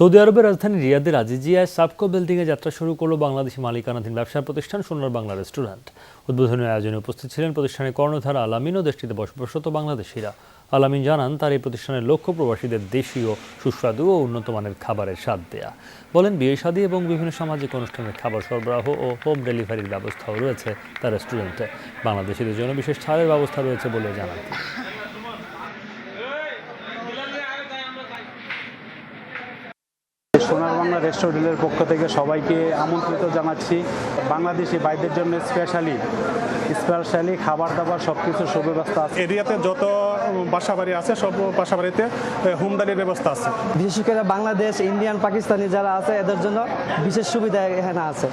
Saudi আরবের রাজধানী রিয়াদের আজিজিয়ায় সাবকো বিল্ডিংয়ে যাত্রা শুরু করল বাংলাদেশি মালিকানাধীন ব্যবসা প্রতিষ্ঠান সোনার বাংলা রেস্টুরেন্ট। উদ্বোধনী আয়োজনে উপস্থিত ছিলেন প্রতিষ্ঠানের কর্ণধার আলামিন ও দেশটিতে বসবাসরত বাংলাদেশিরা। আলামিন জানান, তার এই প্রতিষ্ঠানের লক্ষ্য প্রবাসীদের দেশীয়, সুস্বাদু ও উন্নত মানের খাবারের স্বাদ দেয়া। বলেন, বিয়ে শাদী এবং বিভিন্ন সামাজিক অনুষ্ঠানের খাবার সরবরাহ ও হোম ডেলিভারির ব্যবস্থাও রয়েছে তার রেস্টুরেন্টে। বাংলাদেশিদের জন্য বিশেষ ছাড়ের ব্যবস্থা রয়েছে বলে জানান সোনার বাংলা রেস্টুরেন্টের পক্ষ থেকে সবাইকে আমন্ত্রিত জানাচ্ছি। বাংলাদেশি বাইদের জন্য স্পেশালি স্পেশালি খাবার দাবার সব কিছু সুব্যবস্থা আছে। এরিয়াতে যত বাসা বাড়ি আছে সব বাসা বাড়িতে হোম ডালির ব্যবস্থা আছে। বিশেষ করে বাংলাদেশ ইন্ডিয়ান পাকিস্তানি যারা আছে এদের জন্য বিশেষ সুবিধা এখানে আছে।